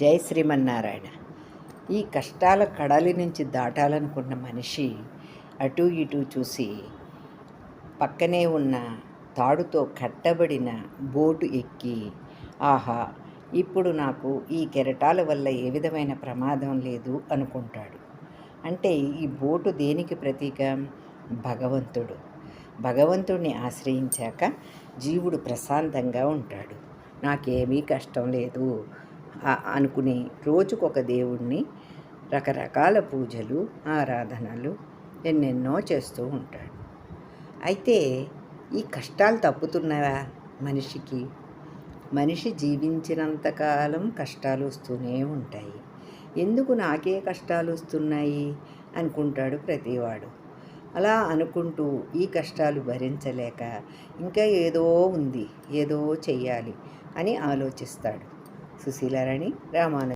జై శ్రీమన్నారాయణ. ఈ కష్టాల కడలి నుంచి దాటాలనుకున్న మనిషి అటు ఇటు చూసి పక్కనే ఉన్న తాడుతో కట్టబడిన బోటు ఎక్కి ఆహా ఇప్పుడు నాకు ఈ కెరటాల వల్ల ఏ విధమైన ప్రమాదం లేదు అనుకుంటాడు. అంటే ఈ బోటు దేనికి ప్రతీక? భగవంతుడు. భగవంతుడిని ఆశ్రయించాక జీవుడు ప్రశాంతంగా ఉంటాడు. నాకేమీ కష్టం లేదు. అనుకుని రోజుకొక దేవుణ్ణి రకరకాల పూజలు ఆరాధనలు ఎన్నెన్నో చేస్తూ ఉంటాడు. అయితే ఈ కష్టాలు తప్పుతున్నవా మనిషికి? మనిషి జీవించినంతకాలం కష్టాలు వస్తూనే ఉంటాయి. ఎందుకు నాకే కష్టాలు వస్తున్నాయి? అనుకుంటాడు ప్రతివాడు. అలా అనుకుంటూ ఈ కష్టాలు భరించలేక ఇంకా ఏదో ఉంది ఏదో చెయ్యాలి అని ఆలోచిస్తాడు. సుశీలారాణి రామానంద